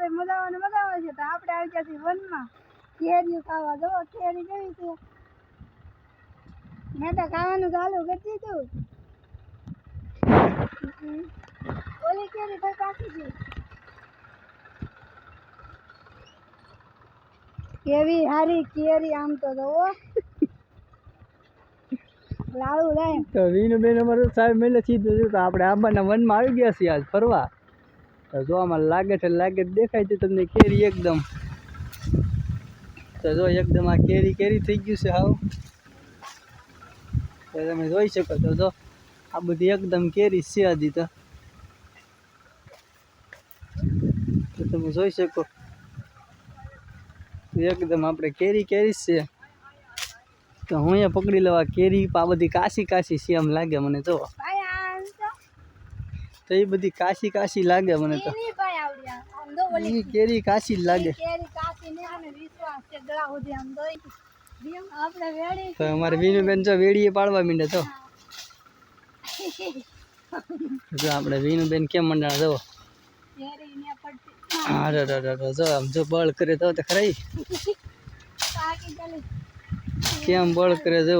બધા મજાવાને મજાવા છે, તો આપણે આવી ગયા છીએ વનમાં. કેરીઓ ખાવા, જો, કેરી કેવી છે? મેં તો ખાવાનું ચાલુ કરી દીધું. ઓલી કેરી થઈ પાકી છે કેવી હારી કેરી આમ તો જોવો લાડુ લે તો વિનુબેન અમારો સાહેબ મેલે સીધું તો આપણે આંબાના વનમાં આવી ગયા છીએ આજ ફરવા. તો જો લાગે છે, લાગે દેખાય છે તમને કેરી એકદમ. તો જો એકદમ આ કેરી કેરી થઈ ગયું છે હાવ. તો તમે જોઈ શકો તો જો આ બધી એકદમ કેરી છે હજી તો. તમે જોઈ શકો. એકદમ આપણે કેરી કેરી છે. તો હું અહીંયા પકડી લેવા કેરી, આ બધી કાશી કાશી છે એમ લાગે મને, જો. તો એ બધી કાશી કાશી લાગે મને તો. ઈ કેરી કાશી જ લાગે. તો અમારે વિનુબેન જો વેડીએ પાડવા માંડે તો જો આપણે વિનુબેન કેમ મંડાણા જવો અરે અરે જો આમ જો બળ કરે તો તો ખરી પાકી ગલી કેમ બળ કરે જો